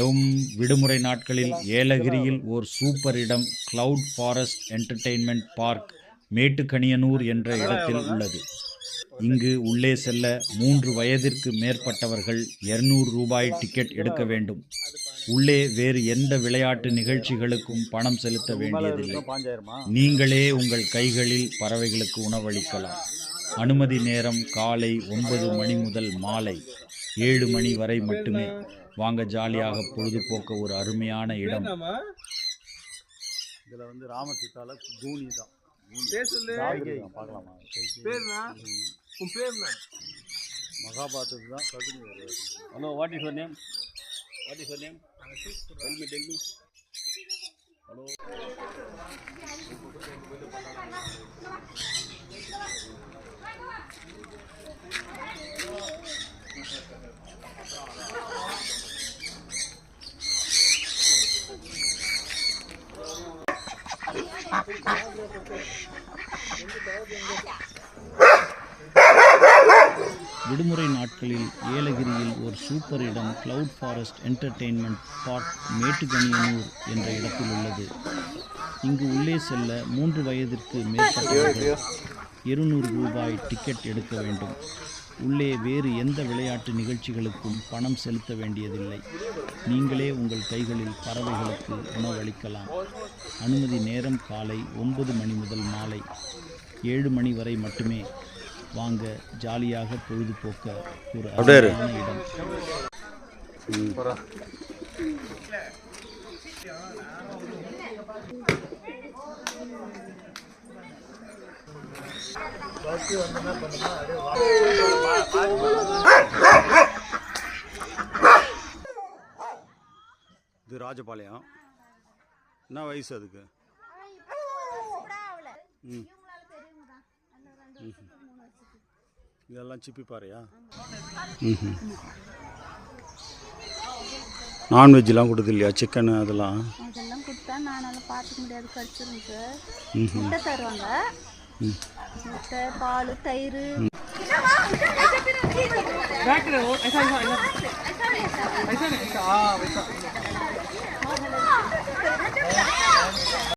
விடும் விடுமுறை நாட்களில் ஏலகிரியில் ஓர் சூப்பர் இடம் cloud forest entertainment park Mettukaniyanur என்ற இடத்தில் உள்ளது. இங்கு உள்ளே செல்ல மூன்று வயதிற்கு மேற்பட்டவர்கள் 200 ரூபாய் டிக்கெட் எடுக்க வேண்டும். உள்ளே வேறு எந்த விளையாட்டு நிகழ்ச்சிகளுக்கும் பணம் செலுத்த வேண்டியதில்லை. நீங்களே உங்கள் கைகளில் பறவைகளுக்கு உணவளிக்கலாம். அனுமதி நேரம் காலை ஒன்பது மணி முதல் மாலை. ஏழு மணி வரை மட்டுமே. வாங்க ஜாலியாக பொழுதுபோக்க ஒரு அருமையான இடம். இதில் வந்து ராமசீதால கூனி தான். பார்க்கலாமா? மகாபாரதத்து தான் ககுனி வருது Hello, what is your name? What is your விடுமுறை நாட்களில் ஏலகிரியில் ஒரு சூப்பர் இடம் cloud forest entertainment park Mettukaniyanur என்ற இடத்தில் உள்ளது. இங்கு உள்ளே செல்ல மூன்று வயதிற்கு மேற்பட்டவர்கள் இருநூறு ரூபாய் டிக்கெட் எடுக்க வேண்டும். உள்ளே வேறு எந்த விளையாட்டு நிகழ்ச்சிகளுக்கும் பணம் செலுத்த வேண்டியதில்லை. நீங்களே உங்கள் கைகளில் பறவைகளுக்கு உணவளிக்கலாம். அனுமதி நேரம் காலை ஒன்பது மணி முதல் மாலை ஏழு மணி வரை மட்டுமே. வாங்க ஜாலியாக பொழுதுபோக்க ஒரு அருமையான இடம். இது ராஜபாளையம். என்ன வயசு அதுக்கு? ம். இதெல்லாம் சிப்பி பாறையா? ம் நான்வெஜ்லாம் கொடுக்குது இல்லையா? சிக்கன் அதெல்லாம்? அதெல்லாம் கொடுத்தா நானால பார்த்துக்க முடியாது. கடிச்சிரும் சார். ம் முட்டை தருவாங்க. முட்டை பால் தயிர் பேக்கரி ஐசா ஐசா ஐசா ஐசா ஐசா